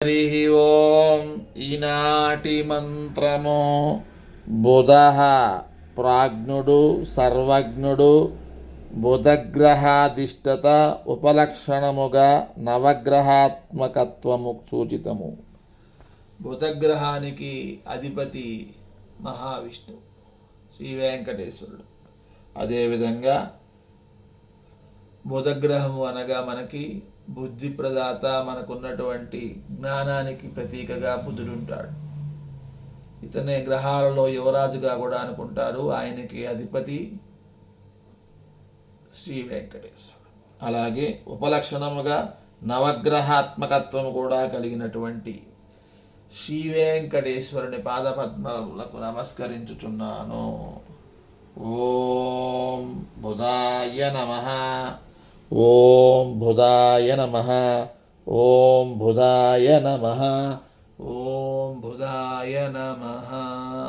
హరి ఓం ఈనాటి మంత్రము బుధ ప్రాజ్ఞుడు సర్వజ్ఞుడు బుధగ్రహాధిష్టత ఉపలక్షణముగా నవగ్రహాత్మకత్వము సూచితము బుధగ్రహానికి అధిపతి మహావిష్ణువు శ్రీ వెంకటేశ్వరుడు. అదేవిధంగా బుధగ్రహము అనగా మనకి బుద్ధి ప్రదాత మనకున్నటువంటి జ్ఞానానికి ప్రతీకగా బుధుడుంటాడు ఇతనే గ్రహాలలో యువరాజుగా కూడా అనుకుంటారు. ఆయనకి అధిపతి శ్రీ వెంకటేశ్వరుడు. అలాగే ఉపలక్షణముగా నవగ్రహాత్మకత్వము కూడా కలిగినటువంటి శ్రీ వెంకటేశ్వరుని పాదపద్మములకు నమస్కరించుచున్నాను. ఓం బుధాయ నమ. ఓం బుధాయ నమ ఓం బుధాయ నమ ఓం బుధాయ నమ